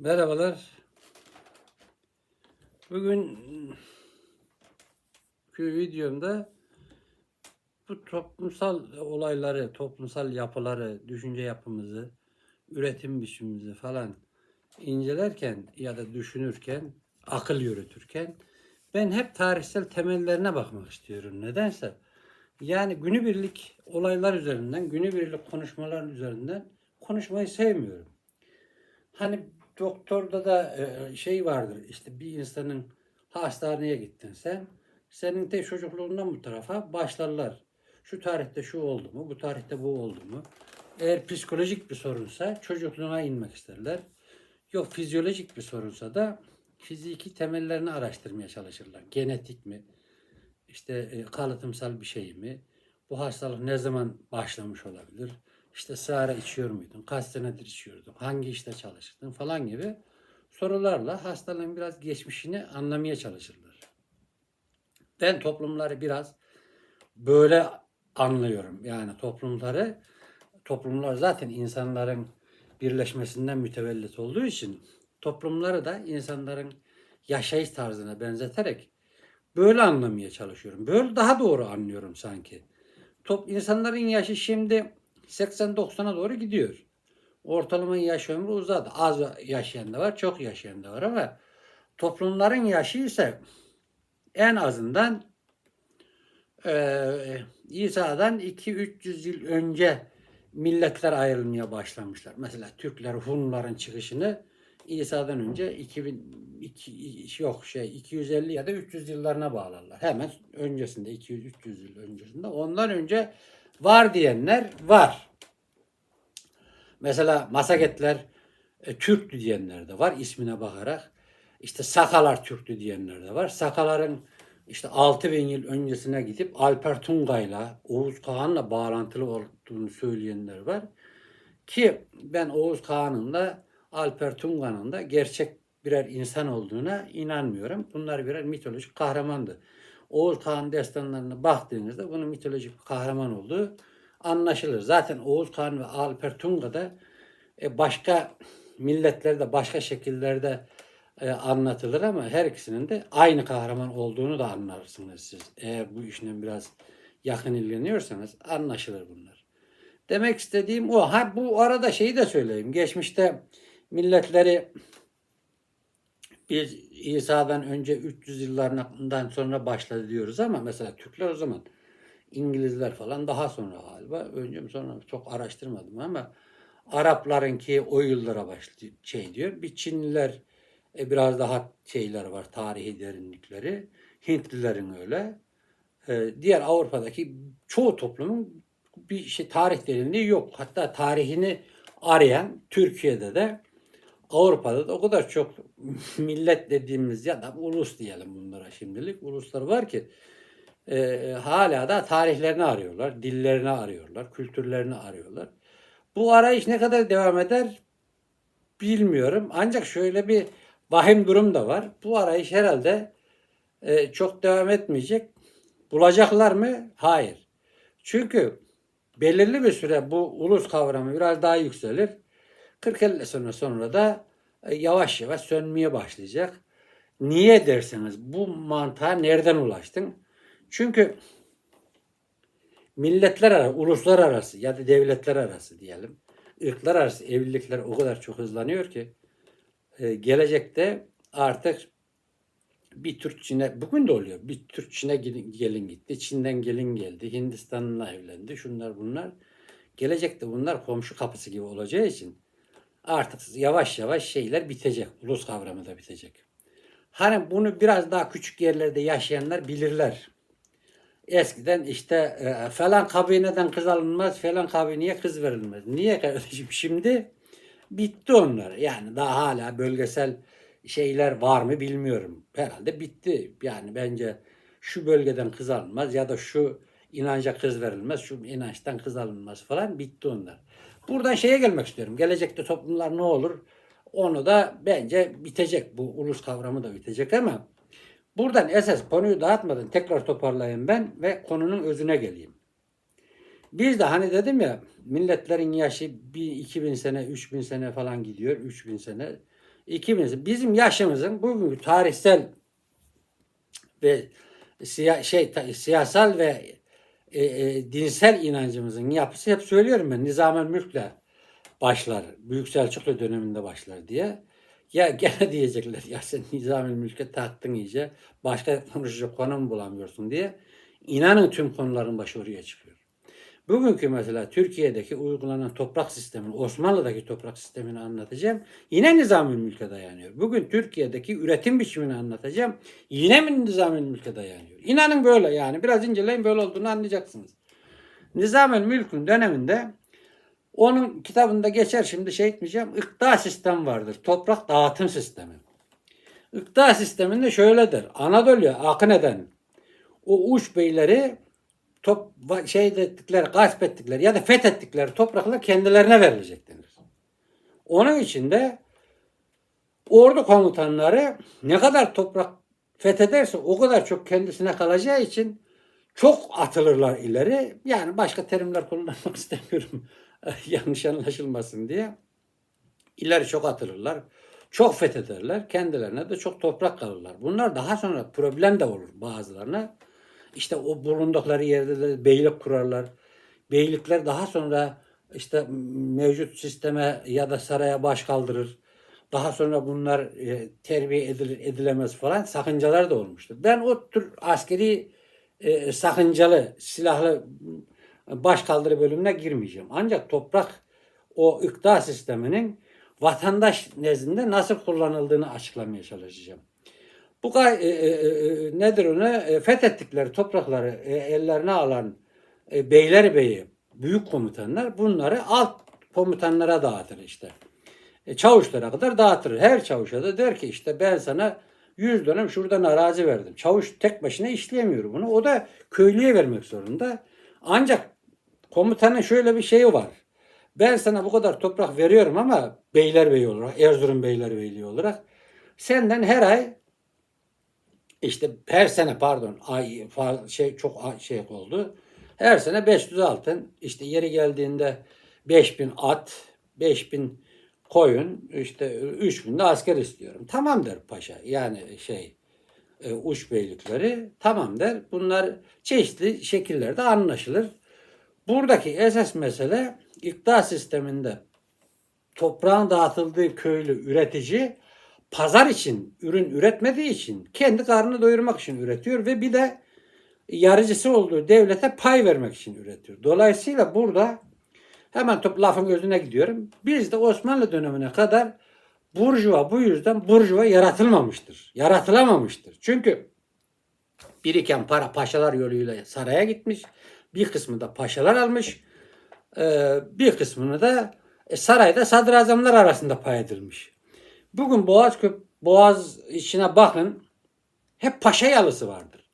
Merhabalar. Bugün videomda bu toplumsal olayları, toplumsal yapıları, düşünce yapımızı, üretim biçimimizi falan incelerken ya da düşünürken, akıl yürütürken ben hep tarihsel temellerine bakmak istiyorum. Nedense yani günübirlik olaylar üzerinden, günübirlik konuşmalar üzerinden konuşmayı sevmiyorum. Hani doktorda da e, şey vardır işte bir insanın hastaneye gittin sen senin de çocukluğundan bu tarafa başlarlar. Şu tarihte şu oldu mu, bu tarihte bu oldu mu? Eğer psikolojik bir sorunsa çocukluğuna inmek isterler. Yok fizyolojik bir sorunsa da fiziki temellerini araştırmaya çalışırlar. Genetik mi? İşte e, kalıtımsal bir şey mi? Bu hastalık ne zaman başlamış olabilir? İşte sigara içiyor muydun? Kaç senedir içiyordun? Hangi işte çalışırdın? Falan gibi sorularla hastalığın biraz geçmişini anlamaya çalışırlar. Ben toplumları biraz böyle anlıyorum. Yani toplumları, toplumlar zaten insanların birleşmesinden mütevellit olduğu için toplumları da insanların yaşayış tarzına benzeterek böyle anlamaya çalışıyorum. Böyle daha doğru anlıyorum sanki. Top, insanların yaşı şimdi 80-90'a doğru gidiyor. Ortalama yaş ömrü uzadı. Az yaşayan da var, çok yaşayan da var ama toplumların yaşı ise en azından eee İsa'dan 2-300 yıl önce milletler ayrılmaya başlamışlar. Mesela Türkler Hunların çıkışını İsa'dan önce 2000 iki, yok şey 250 ya da 300 yıllarına bağlarlar. Hemen öncesinde 200-300 yıl öncesinde. Ondan önce var diyenler var. Mesela Masagetler e, Türktü diyenler de var ismine bakarak. İşte Sakalar Türktü diyenler de var. Sakaların işte 6000 yıl öncesine gidip Alper Tungay'la Oğuz Kağan'la bağlantılı olduğunu söyleyenler var. Ki ben Oğuz Kağan'ın da Alper Tunga'nın da gerçek birer insan olduğuna inanmıyorum. Bunlar birer mitolojik kahramandı. Oğuz Kağan destanlarına baktığınızda bunun mitolojik bir kahraman olduğu anlaşılır. Zaten Oğuz Kağan ve Alper Tunga da e, başka milletlerde, başka şekillerde e, anlatılır ama her ikisinin de aynı kahraman olduğunu da anlarsınız siz. Eğer bu işle biraz yakın ilgileniyorsanız anlaşılır bunlar. Demek istediğim o. Ha bu arada şeyi de söyleyeyim. Geçmişte milletleri biz İsa'dan önce 300 yıllarından sonra başladı diyoruz ama mesela Türkler o zaman İngilizler falan daha sonra galiba. Önce sonra çok araştırmadım ama Araplarınki o yıllara başlıyor şey diyor. Bir Çinliler e, biraz daha şeyler var tarihi derinlikleri. Hintlilerin öyle. E, diğer Avrupa'daki çoğu toplumun bir şey tarih derinliği yok. Hatta tarihini arayan Türkiye'de de Avrupa'da da o kadar çok millet dediğimiz ya da ulus diyelim bunlara şimdilik uluslar var ki e, hala da tarihlerini arıyorlar, dillerini arıyorlar, kültürlerini arıyorlar. Bu arayış ne kadar devam eder bilmiyorum. Ancak şöyle bir vahim durum da var. Bu arayış herhalde e, çok devam etmeyecek. Bulacaklar mı? Hayır. Çünkü belirli bir süre bu ulus kavramı biraz daha yükselir. 40-50 sene sonra da e, yavaş yavaş sönmeye başlayacak. Niye derseniz bu mantığa nereden ulaştın? Çünkü milletler arası, uluslar arası ya da devletler arası diyelim. ırklar arası evlilikler o kadar çok hızlanıyor ki e, gelecekte artık bir Türk Çin'e bugün de oluyor. Bir Türk Çin'e gelin, gelin gitti. Çin'den gelin geldi. Hindistan'la evlendi. Şunlar bunlar. Gelecekte bunlar komşu kapısı gibi olacağı için artık yavaş yavaş şeyler bitecek. Ulus kavramı da bitecek. Hani bunu biraz daha küçük yerlerde yaşayanlar bilirler. Eskiden işte e, falan kabineden kız alınmaz, falan kabineye kız verilmez. Niye kardeşim? Şimdi bitti onlar. Yani daha hala bölgesel şeyler var mı bilmiyorum. Herhalde bitti. Yani bence şu bölgeden kız alınmaz ya da şu inanca kız verilmez, şu inançtan kız alınmaz falan bitti onlar. Buradan şeye gelmek istiyorum. Gelecekte toplumlar ne olur? Onu da bence bitecek. Bu ulus kavramı da bitecek ama buradan esas konuyu dağıtmadan tekrar toparlayayım ben ve konunun özüne geleyim. Biz de hani dedim ya milletlerin yaşı bir 2000 sene, 3000 sene falan gidiyor. 3000 sene. ikimiz bizim yaşımızın bugünkü tarihsel ve siya, şey ta- siyasal ve e, e, dinsel inancımızın yapısı hep söylüyorum ben Nizamel Mülk'le başlar. Büyük Selçuklu döneminde başlar diye. Ya gene diyecekler ya sen Nizamel Mülk'e taktın iyice. Başka konuşacak konu mu bulamıyorsun diye. İnanın tüm konuların başı oraya çıkıyor. Bugünkü mesela Türkiye'deki uygulanan toprak sistemini, Osmanlı'daki toprak sistemini anlatacağım. Yine nizam mülke dayanıyor. Bugün Türkiye'deki üretim biçimini anlatacağım. Yine mi nizam mülke dayanıyor? İnanın böyle yani. Biraz inceleyin böyle olduğunu anlayacaksınız. nizam mülkün döneminde onun kitabında geçer şimdi şey etmeyeceğim. İkta sistem vardır. Toprak dağıtım sistemi. İkta sisteminde şöyledir. Anadolu'ya akın eden o uç beyleri top şey ettikleri, gasp ettikleri ya da fethettikleri topraklar kendilerine verilecek denir. Onun için de ordu komutanları ne kadar toprak fethederse o kadar çok kendisine kalacağı için çok atılırlar ileri. Yani başka terimler kullanmak istemiyorum. Yanlış anlaşılmasın diye. İleri çok atılırlar. Çok fethederler. Kendilerine de çok toprak kalırlar. Bunlar daha sonra problem de olur bazılarına. İşte o bulundukları yerde de beylik kurarlar. Beylikler daha sonra işte mevcut sisteme ya da saraya baş kaldırır. Daha sonra bunlar e, terbiye edilir, edilemez falan sakıncalar da olmuştur. Ben o tür askeri e, sakıncalı, silahlı baş kaldırı bölümüne girmeyeceğim. Ancak toprak o iktidar sisteminin vatandaş nezdinde nasıl kullanıldığını açıklamaya çalışacağım. Bu gay- e, e, e, nedir onu? E, fethettikleri toprakları e, ellerine alan e, beylerbeyi, büyük komutanlar bunları alt komutanlara dağıtır işte. E, çavuşlara kadar dağıtır. Her çavuşa da der ki işte ben sana 100 dönem şuradan arazi verdim. Çavuş tek başına işleyemiyor bunu. O da köylüye vermek zorunda. Ancak komutanın şöyle bir şeyi var. Ben sana bu kadar toprak veriyorum ama beylerbeyi olarak, Erzurum beylerbeyliği olarak senden her ay işte her sene pardon ay şey çok şey oldu. Her sene 500 altın işte yeri geldiğinde 5000 at, 5000 koyun, işte 3000 de asker istiyorum. Tamam der paşa. Yani şey e, uç beylikleri tamam der. Bunlar çeşitli şekillerde anlaşılır. Buradaki esas mesele iktidar sisteminde toprağın dağıtıldığı köylü üretici pazar için ürün üretmediği için kendi karnını doyurmak için üretiyor ve bir de yarıcısı olduğu devlete pay vermek için üretiyor. Dolayısıyla burada hemen top lafın özüne gidiyorum. Bizde Osmanlı dönemine kadar burjuva bu yüzden burjuva yaratılmamıştır. Yaratılamamıştır. Çünkü biriken para paşalar yoluyla saraya gitmiş. Bir kısmı da paşalar almış. Ee, bir kısmını da e, sarayda sadrazamlar arasında pay edilmiş. Bugün Boğaz Köp Boğaz içine bakın. Hep paşa yalısı vardır.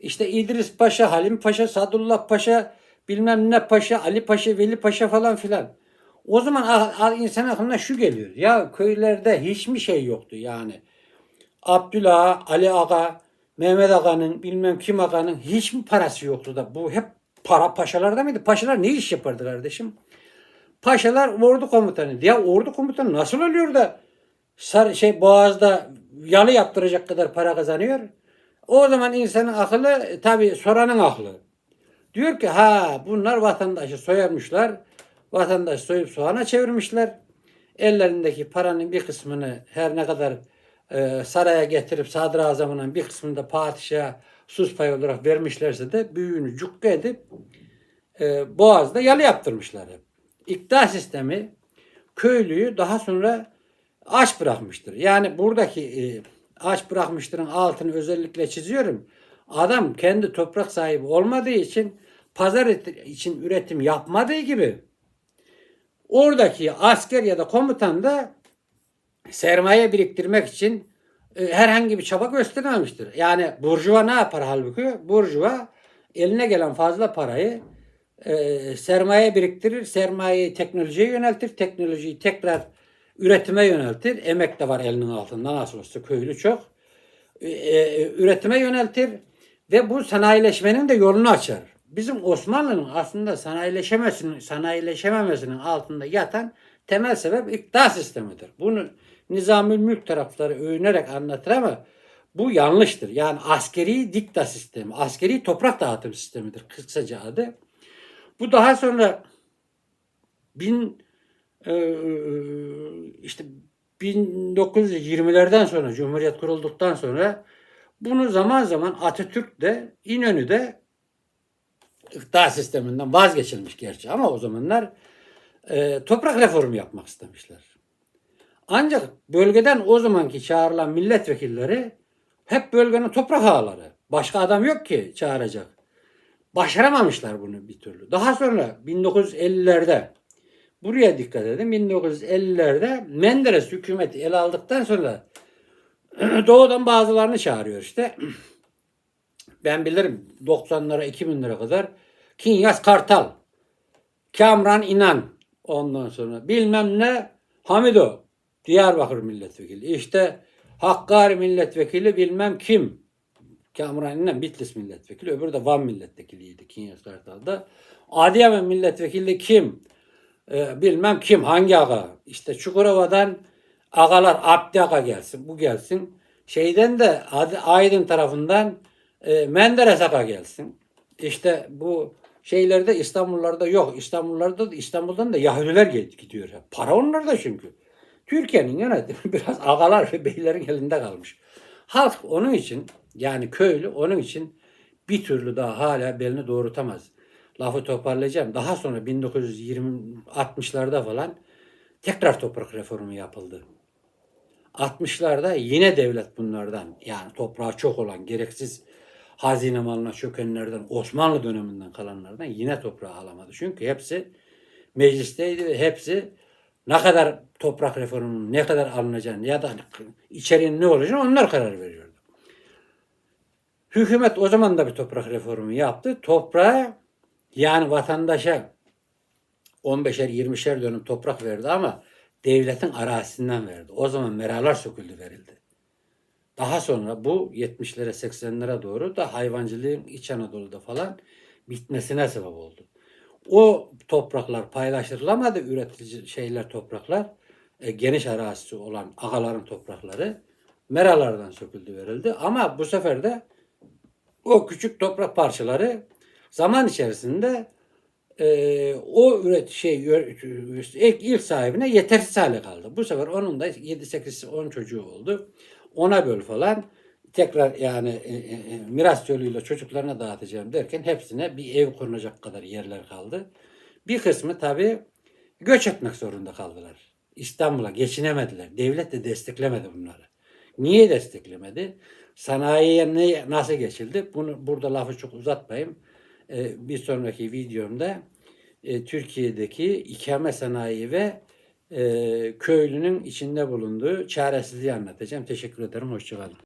İşte İdris Paşa, Halim Paşa, Sadullah Paşa, bilmem ne Paşa, Ali Paşa, Veli Paşa falan filan. O zaman insan aklına şu geliyor. Ya köylerde hiçbir şey yoktu yani. Abdülhağa, Ali Ağa, Mehmet Aga'nın bilmem kim Aga'nın hiç mi parası yoktu da bu hep para paşalarda mıydı? Paşalar ne iş yapardı kardeşim? Paşalar ordu komutanı. Ya ordu komutanı nasıl oluyor da sar, şey Boğaz'da yalı yaptıracak kadar para kazanıyor? O zaman insanın aklı tabi soranın aklı. Diyor ki ha bunlar vatandaşı soyarmışlar. Vatandaş soyup soğana çevirmişler. Ellerindeki paranın bir kısmını her ne kadar e, saraya getirip sadrazamının bir kısmını da padişaha sus payı olarak vermişlerse de büyüğünü cukka edip e, Boğaz'da yalı yaptırmışlar. İktidar sistemi köylüyü daha sonra aç bırakmıştır. Yani buradaki e, aç bırakmıştırın altını özellikle çiziyorum. Adam kendi toprak sahibi olmadığı için pazar için üretim yapmadığı gibi oradaki asker ya da komutan da sermaye biriktirmek için e, herhangi bir çaba göstermemiştir. Yani burjuva ne yapar halbuki? Burjuva eline gelen fazla parayı e, sermaye biriktirir, sermayeyi teknolojiye yöneltir, teknolojiyi tekrar üretime yöneltir. Emek de var elinin altında nasıl olsa köylü çok. E, e, üretime yöneltir ve bu sanayileşmenin de yolunu açar. Bizim Osmanlı'nın aslında sanayileşemesinin, sanayileşememesinin altında yatan temel sebep iktidar sistemidir. Bunu nizamül mülk tarafları övünerek anlatır ama bu yanlıştır. Yani askeri dikta sistemi, askeri toprak dağıtım sistemidir kısaca adı. Bu daha sonra bin işte 1920'lerden sonra Cumhuriyet kurulduktan sonra bunu zaman zaman Atatürk de İnönü'de iktidar sisteminden vazgeçilmiş gerçi ama o zamanlar e, toprak reformu yapmak istemişler. Ancak bölgeden o zamanki çağrılan milletvekilleri hep bölgenin toprak ağaları. Başka adam yok ki çağıracak. Başaramamışlar bunu bir türlü. Daha sonra 1950'lerde buraya dikkat edin. 1950'lerde Menderes hükümeti ele aldıktan sonra doğudan bazılarını çağırıyor işte. Ben bilirim 90'lara 2000'lere kadar Kinyas Kartal, Kamran İnan ondan sonra bilmem ne Hamido Diyarbakır milletvekili. İşte Hakkari milletvekili bilmem kim. Kamran İnan Bitlis milletvekili. Öbürü de Van milletvekiliydi Kinyas Kartal'da. Adıyaman milletvekili kim? Ee, bilmem kim hangi aga. İşte Çukurova'dan agalar Abdi Aga gelsin. Bu gelsin. Şeyden de Aydın tarafından e, Menderes Aga gelsin. İşte bu şeylerde İstanbullarda yok. İstanbullarda da İstanbul'dan da Yahudiler gidiyor. Para onlarda çünkü. Türkiye'nin yönetimi biraz agalar ve beylerin elinde kalmış. Halk onun için yani köylü onun için bir türlü daha hala belini doğrultamaz. Lafı toparlayacağım. Daha sonra 1920-60'larda falan tekrar toprak reformu yapıldı. 60'larda yine devlet bunlardan yani toprağı çok olan gereksiz hazine malına çökenlerden Osmanlı döneminden kalanlardan yine toprağı alamadı. Çünkü hepsi meclisteydi ve hepsi ne kadar toprak reformunun ne kadar alınacağını ya da içeriğinin ne olacağını onlar karar veriyordu. Hükümet o zaman da bir toprak reformu yaptı. Toprağa yani vatandaşa 15'er 20'şer dönüm toprak verdi ama devletin arazisinden verdi. O zaman meralar söküldü verildi. Daha sonra bu 70'lere 80'lere doğru da hayvancılığın İç Anadolu'da falan bitmesine sebep oldu. O topraklar paylaştırılamadı üretici şeyler topraklar e, geniş arazisi olan agaların toprakları meralardan söküldü verildi ama bu sefer de o küçük toprak parçaları zaman içerisinde e, o üret şey ilk, ilk sahibine yetersiz hale kaldı. Bu sefer onun da 7 8 10 çocuğu oldu. Ona böl falan tekrar yani e, e, e, miras yoluyla çocuklarına dağıtacağım derken hepsine bir ev kurulacak kadar yerler kaldı. Bir kısmı tabii göç etmek zorunda kaldılar. İstanbul'a geçinemediler. Devlet de desteklemedi bunları. Niye desteklemedi? Sanayiye ne, nasıl geçildi? Bunu burada lafı çok uzatmayayım. Ee, bir sonraki videomda e, Türkiye'deki ikame sanayi ve e, köylünün içinde bulunduğu çaresizliği anlatacağım. Teşekkür ederim. Hoşçakalın.